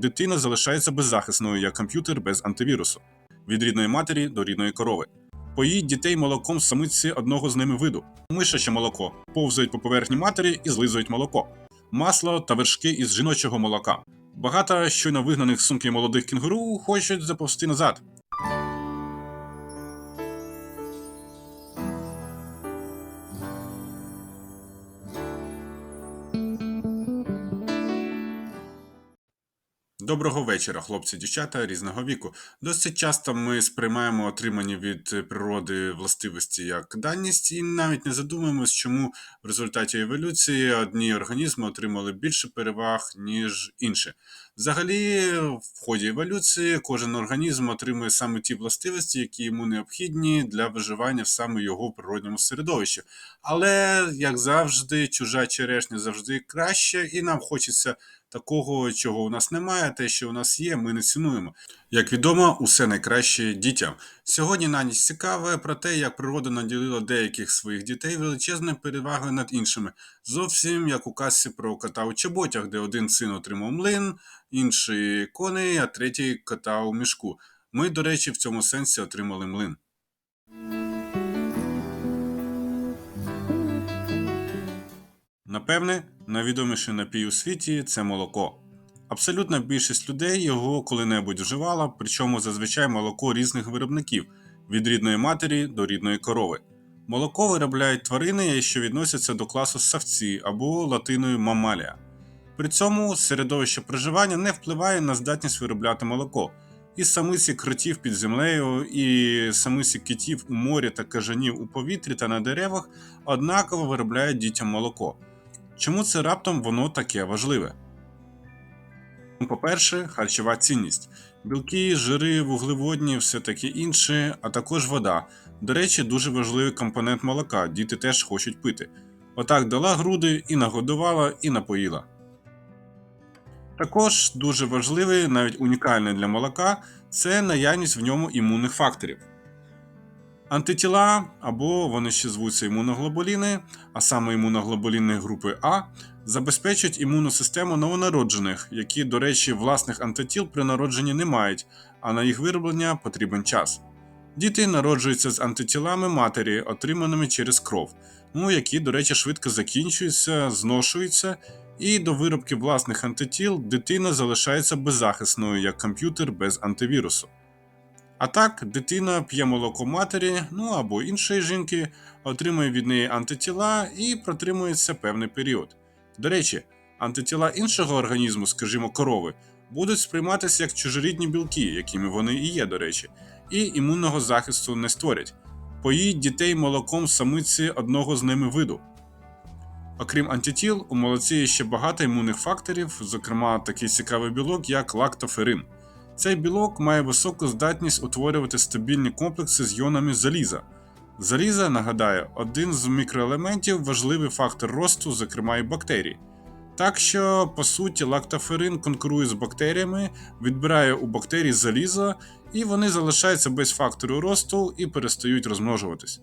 Дитина залишається беззахисною, як комп'ютер без антивірусу, від рідної матері до рідної корови. Поїть дітей молоком з самиці одного з ними виду. Мишаче молоко повзають по поверхні матері і злизують молоко, масло та вершки із жіночого молока. Багато щойно вигнаних з сумки молодих кінгуру хочуть заповзти назад. Доброго вечора, хлопці, дівчата різного віку. Досить часто ми сприймаємо отримані від природи властивості як даність і навіть не задумуємось, чому в результаті еволюції одні організми отримали більше переваг, ніж інші. Взагалі, в ході еволюції кожен організм отримує саме ті властивості, які йому необхідні для виживання в саме його природньому середовищі. Але, як завжди, чужа черешня завжди краще, і нам хочеться такого, чого у нас немає, те, що у нас є, ми не цінуємо. Як відомо, усе найкраще дітям. Сьогодні на ніч цікаве про те, як природа наділила деяких своїх дітей величезною перевагою над іншими. Зовсім як у казці про кота у чоботях, де один син отримав млин, інший коней, а третій кота у мішку. Ми, до речі, в цьому сенсі отримали млин. Напевне, найвідоміший напій у світі це молоко. Абсолютна більшість людей його коли-небудь вживала, причому зазвичай молоко різних виробників від рідної матері до рідної корови. Молоко виробляють тварини, що відносяться до класу савці або латиною мамалія. При цьому середовище проживання не впливає на здатність виробляти молоко. І самиці кротів під землею, і самиці китів у морі та кажанів у повітрі та на деревах однаково виробляють дітям молоко. Чому це раптом воно таке важливе? По-перше, харчова цінність. Білки, жири, вуглеводні, все таке інше, а також вода. До речі, дуже важливий компонент молока, діти теж хочуть пити. Отак дала груди і нагодувала, і напоїла. Також дуже важливий, навіть унікальний для молока, це наявність в ньому імунних факторів. Антитіла, або вони ще звуться імуноглобуліни, а саме імуноглобуліни групи А, забезпечують імунну систему новонароджених, які, до речі, власних антитіл при народженні не мають, а на їх вироблення потрібен час. Діти народжуються з антитілами матері, отриманими через кров, ну які, до речі, швидко закінчуються, зношуються, і до виробки власних антитіл дитина залишається беззахисною, як комп'ютер без антивірусу. А так, дитина п'є молоко матері, ну або іншої жінки, отримує від неї антитіла і протримується певний період. До речі, антитіла іншого організму, скажімо, корови, будуть сприйматися як чужорідні білки, якими вони і є, до речі, і імунного захисту не створять. Поїть дітей молоком самиці одного з ними виду. Окрім антитіл, у молоці є ще багато імунних факторів, зокрема такий цікавий білок, як лактоферин. Цей білок має високу здатність утворювати стабільні комплекси з іонами заліза. Заліза, нагадаю, один з мікроелементів важливий фактор росту, зокрема і бактерій. Так що, по суті, лактоферин конкурує з бактеріями, відбирає у бактерій залізо, і вони залишаються без фактору росту і перестають розмножуватись.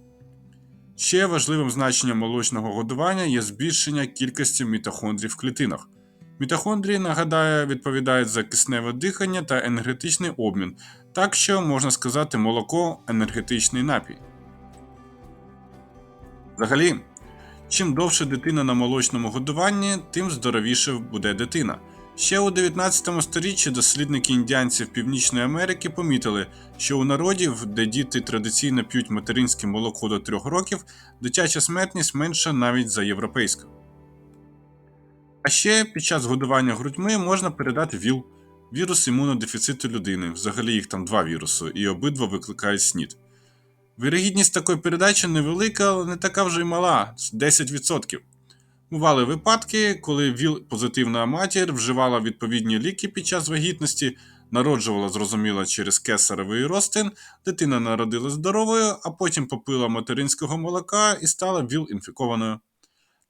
Ще важливим значенням молочного годування є збільшення кількості мітохондрій в клітинах. Мітохондрії, нагадаю, відповідають за кисневе дихання та енергетичний обмін, так що можна сказати молоко енергетичний напій. Взагалі, чим довше дитина на молочному годуванні, тим здоровіше буде дитина. Ще у 19 сторіччі дослідники індіанців Північної Америки помітили, що у народів, де діти традиційно п'ють материнське молоко до 3 років, дитяча смертність менша навіть за європейську. А ще під час годування грудьми можна передати ВІЛ вірус імунодефіциту людини. Взагалі їх там два віруси, і обидва викликають СНІД. Вірогідність такої передачі невелика, але не така вже й мала 10%. Бували випадки, коли ВІЛ-позитивна матір вживала відповідні ліки під час вагітності, народжувала, зрозуміло, через кесаревий розтин, дитина народила здоровою, а потім попила материнського молока і стала ВІЛ-інфікованою.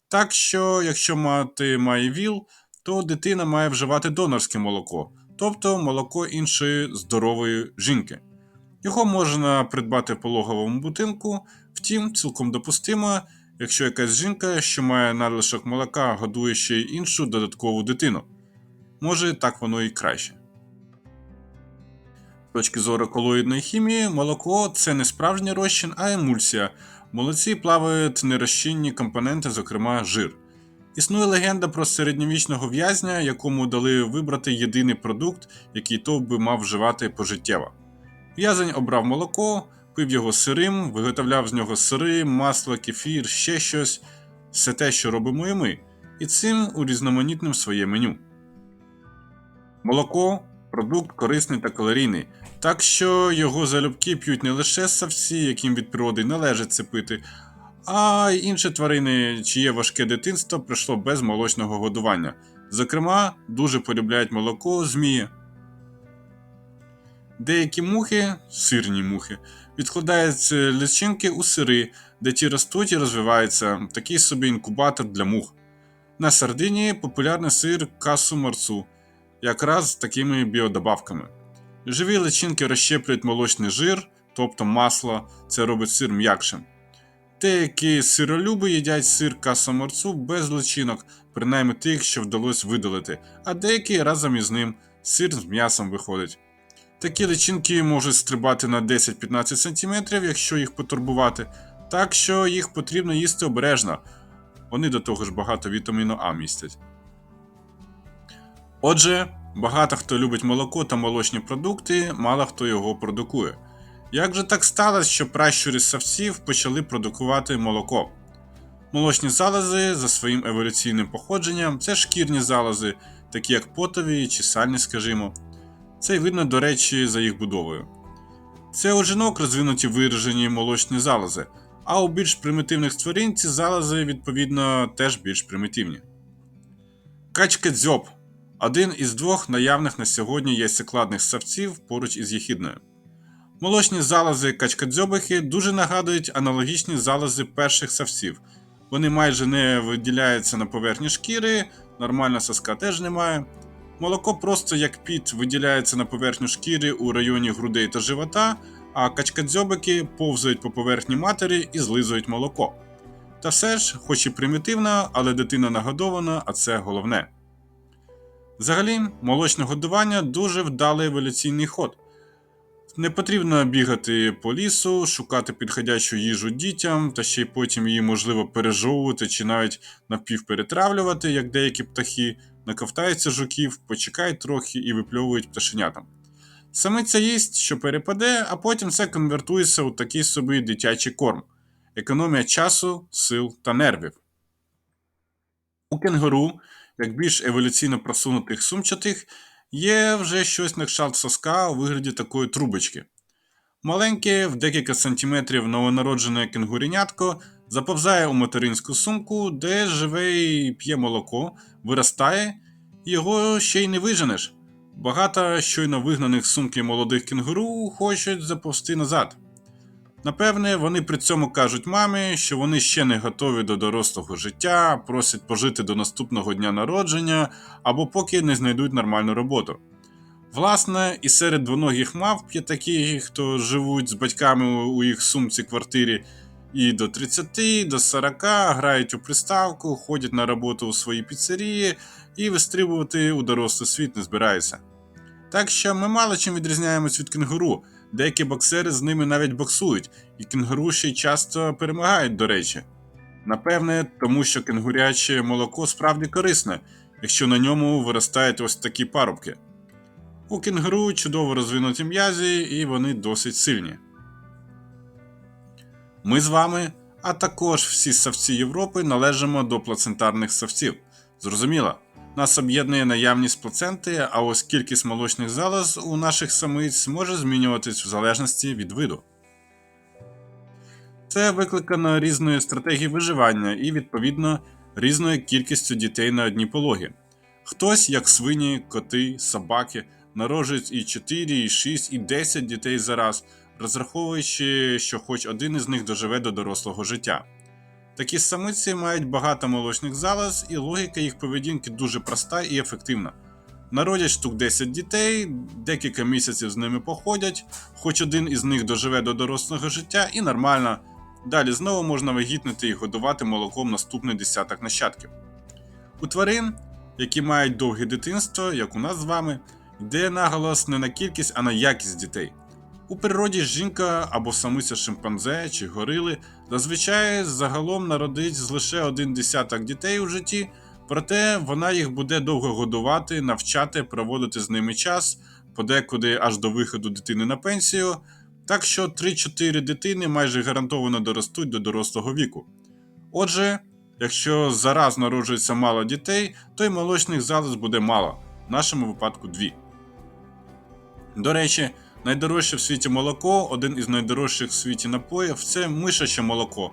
Так що, якщо мати має ВІЛ, то дитина має вживати донорське молоко, тобто молоко іншої здорової жінки. Його можна придбати в пологовому будинку, втім, цілком допустимо, якщо якась жінка, що має надлишок молока, годує ще й іншу додаткову дитину. може так воно і краще. З точки зору колоїдної хімії, молоко це не справжній розчин, а емульсія. В молоці плавають нерозчинні компоненти, зокрема жир. Існує легенда про середньовічного в'язня, якому дали вибрати єдиний продукт, який той би мав вживати пожиттєво. В'язень обрав молоко, пив його сирим, виготовляв з нього сири, масло, кефір, ще щось, все те, що робимо і ми, і цим урізноманітнив своє меню. Молоко продукт корисний та калорійний, так що його залюбки п'ють не лише савці, яким від природи належить це пити, а й інші тварини, чиє важке дитинство пройшло без молочного годування. Зокрема, дуже полюбляють молоко змії. Деякі мухи, сирні мухи, відкладають е, личинки у сири, де ті ростуть і розвиваються, такий собі інкубатор для мух. На Сардинії популярний сир касу марцу, якраз з такими біодобавками. Живі личинки розщеплюють молочний жир, тобто масло, це робить сир м'якшим. Деякі сиролюби їдять сир касоморцу без личинок, принаймні тих, що вдалося видалити, а деякі разом із ним сир з м'ясом виходить. Такі личинки можуть стрибати на 10-15 см, якщо їх потурбувати, так що їх потрібно їсти обережно. Вони до того ж багато вітаміну А містять. Отже, багато хто любить молоко та молочні продукти, мало хто його продукує. Як же так сталося, що пращури савців почали продукувати молоко? Молочні залози за своїм еволюційним походженням це шкірні залози, такі як потові чи сальні, скажімо. Це й видно, до речі, за їх будовою. Це у жінок розвинуті виражені молочні залози, а у більш примітивних створінь ці залози, відповідно, теж більш примітивні. Качка дзьоб один із двох наявних на сьогодні яйцекладних савців поруч із єхідною. Молочні залози качкадзьобихи дуже нагадують аналогічні залози перших савців. Вони майже не виділяються на поверхні шкіри, нормальна соска теж немає. Молоко просто як піт виділяється на поверхню шкіри у районі грудей та живота, а качкадзьобики повзають по поверхні матері і злизують молоко. Та все ж, хоч і примітивно, але дитина нагодована, а це головне. Взагалі, молочне годування дуже вдалий еволюційний ход. Не потрібно бігати по лісу, шукати підходячу їжу дітям, та ще й потім її можливо пережовувати чи навіть напівперетравлювати, як деякі птахи, наковтаються жуків, почекають трохи і випльовують пташенятам. Самиця їсть, що перепаде, а потім це конвертується у такий собі дитячий корм, економія часу, сил та нервів. У кенгуру, як більш еволюційно просунутих сумчатих, є вже щось на кшталт соска у вигляді такої трубочки. Маленьке, в декілька сантиметрів новонароджене кенгурінятко заповзає у материнську сумку, де живе і п'є молоко, виростає, його ще й не виженеш. Багато щойно вигнаних сумки молодих кенгуру хочуть заповзти назад. Напевне, вони при цьому кажуть мамі, що вони ще не готові до дорослого життя, просять пожити до наступного дня народження або поки не знайдуть нормальну роботу. Власне, і серед двоногих мавп є такі, хто живуть з батьками у їх сумці квартирі і до 30, до 40, грають у приставку, ходять на роботу у свої піцерії і вистрибувати у дорослий світ не збираються. Так що ми мало чим відрізняємось від кенгуру. Деякі боксери з ними навіть боксують, і кенгуру ще й часто перемагають, до речі. Напевне, тому що кенгуряче молоко справді корисне, якщо на ньому виростають ось такі парубки. У кенгуру чудово розвинуті м'язі, і вони досить сильні. Ми з вами, а також всі савці Європи належимо до плацентарних савців. Зрозуміло, нас об'єднує наявність плаценти, а ось кількість молочних залоз у наших самиць може змінюватись в залежності від виду. Це викликано різною стратегією виживання і, відповідно, різною кількістю дітей на одній пологі. Хтось, як свині, коти, собаки, народжують і 4, і 6, і 10 дітей за раз, розраховуючи, що хоч один із них доживе до дорослого життя. Такі самиці мають багато молочних залоз, і логіка їх поведінки дуже проста і ефективна. Народять штук 10 дітей, декілька місяців з ними походять, хоч один із них доживе до дорослого життя, і нормально. Далі знову можна вагітнити і годувати молоком наступний десяток нащадків. У тварин які мають довге дитинство, як у нас з вами, йде наголос не на кількість, а на якість дітей. У природі жінка або самиця шимпанзе чи горили зазвичай загалом народить лише один десяток дітей у житті, проте вона їх буде довго годувати, навчати, проводити з ними час, подекуди аж до виходу дитини на пенсію. Так що 3-4 дитини майже гарантовано доростуть до дорослого віку. Отже, якщо зараз народжується мало дітей, то й молочних залоз буде мало, в нашому випадку дві. До речі, найдорожче в світі молоко, один із найдорожчих в світі напоїв це мишаче молоко.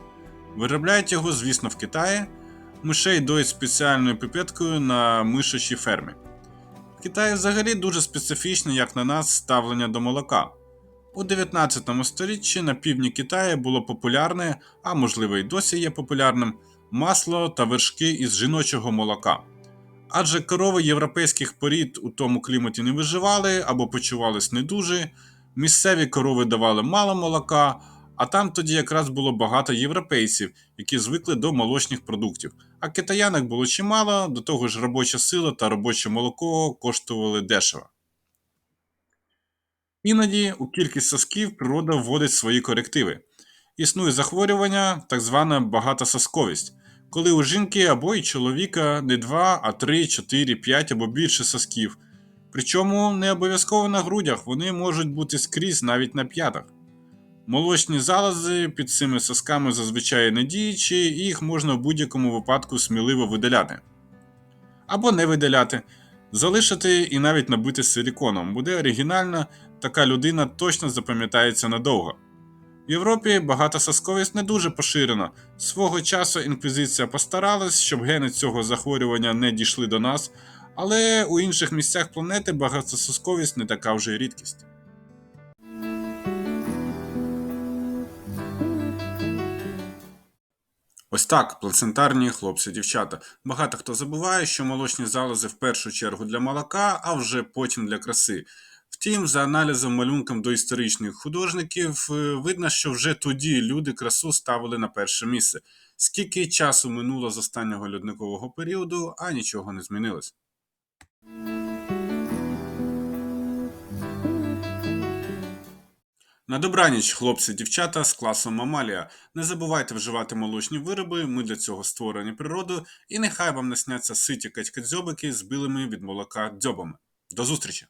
Виробляють його, звісно, в Китаї. Мишей доють спеціальною пипеткою на мишачій фермі. В Китаї взагалі дуже специфічне, як на нас, ставлення до молока. У 19 столітті на півдні Китаю було популярне, а можливо й досі є популярним, масло та вершки із жіночого молока. Адже корови європейських порід у тому кліматі не виживали або почувались не дуже, місцеві корови давали мало молока, а там тоді якраз було багато європейців, які звикли до молочних продуктів. А китаянок було чимало, до того ж робоча сила та робоче молоко коштували дешево. Іноді у кількість сосків природа вводить свої корективи. Існує захворювання, так звана багатососковість, коли у жінки або й чоловіка не 2, а 3, 4, 5 або більше сосків. Причому не обов'язково на грудях, вони можуть бути скрізь навіть на п'ятах. Молочні залози під цими сосками зазвичай не діючі, і їх можна в будь-якому випадку сміливо видаляти. Або не видаляти, залишити і навіть набити силіконом. Буде оригінально, така людина точно запам'ятається надовго. В Європі багатососковість не дуже поширена. Свого часу інквізиція постаралась, щоб гени цього захворювання не дійшли до нас, але у інших місцях планети багатососковість не така вже рідкість. Ось так, плацентарні хлопці-дівчата. Багато хто забуває, що молочні залози в першу чергу для молока, а вже потім для краси. Втім, за аналізом малюнком до історичних художників, е, видно, що вже тоді люди красу ставили на перше місце. Скільки часу минуло з останнього льодникового періоду, а нічого не змінилось. На добраніч, хлопці, дівчата з класом Мамалія. Не забувайте вживати молочні вироби, ми для цього створені природою, і нехай вам не сняться ситі катькадзьобики з білими від молока дзьобами. До зустрічі!